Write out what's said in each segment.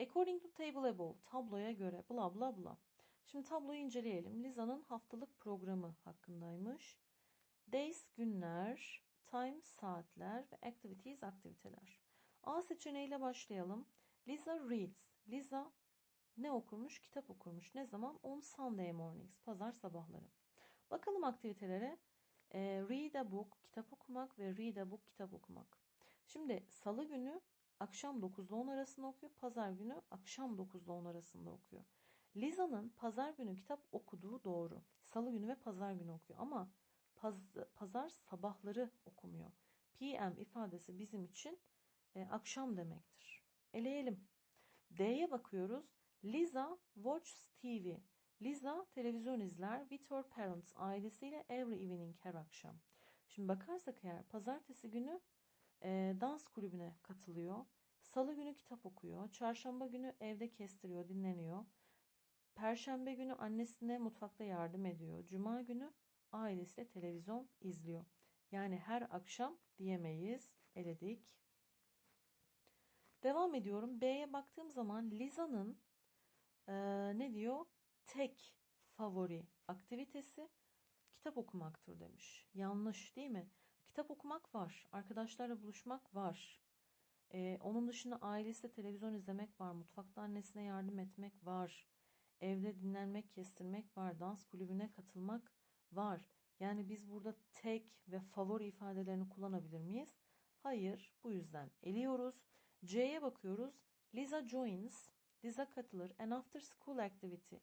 According to table above, tabloya göre bla bla bla. Şimdi tabloyu inceleyelim. Liza'nın haftalık programı hakkındaymış. Days günler, time saatler ve activities aktiviteler. A seçeneğiyle başlayalım. Liza reads. Liza ne okurmuş? Kitap okurmuş. Ne zaman? On Sunday mornings. Pazar sabahları. Bakalım aktivitelere. E, read a book, kitap okumak ve read a book, kitap okumak. Şimdi salı günü akşam 9 ile 10 arasında okuyor. Pazar günü akşam 9 ile 10 arasında okuyor. Liza'nın pazar günü kitap okuduğu doğru. Salı günü ve pazar günü okuyor ama paz, pazar sabahları okumuyor. PM ifadesi bizim için e, akşam demektir. Eleyelim. D'ye bakıyoruz. Liza watches TV. Liza televizyon izler with her parents ailesiyle every evening her akşam. Şimdi bakarsak eğer pazartesi günü e, dans kulübüne katılıyor. Salı günü kitap okuyor. Çarşamba günü evde kestiriyor, dinleniyor. Perşembe günü annesine mutfakta yardım ediyor. Cuma günü ailesiyle televizyon izliyor. Yani her akşam diyemeyiz. Eledik. Devam ediyorum. B'ye baktığım zaman Liza'nın e, ne diyor? Tek favori aktivitesi kitap okumaktır demiş. Yanlış değil mi? Kitap okumak var. Arkadaşlarla buluşmak var. Ee, onun dışında ailesiyle televizyon izlemek var. Mutfakta annesine yardım etmek var. Evde dinlenmek, kestirmek var. Dans kulübüne katılmak var. Yani biz burada tek ve favori ifadelerini kullanabilir miyiz? Hayır. Bu yüzden eliyoruz. C'ye bakıyoruz. Lisa joins. Lisa katılır. An after school activity.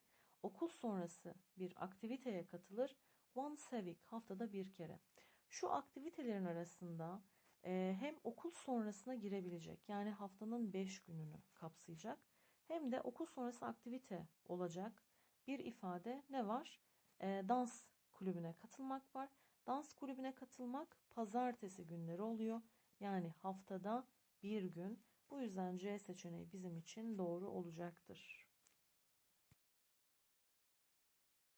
Okul sonrası bir aktiviteye katılır. Once a week. Haftada bir kere. Şu aktivitelerin arasında e, hem okul sonrasına girebilecek yani haftanın 5 gününü kapsayacak hem de okul sonrası aktivite olacak bir ifade ne var? E, dans kulübüne katılmak var. Dans kulübüne katılmak pazartesi günleri oluyor. Yani haftada bir gün. Bu yüzden C seçeneği bizim için doğru olacaktır.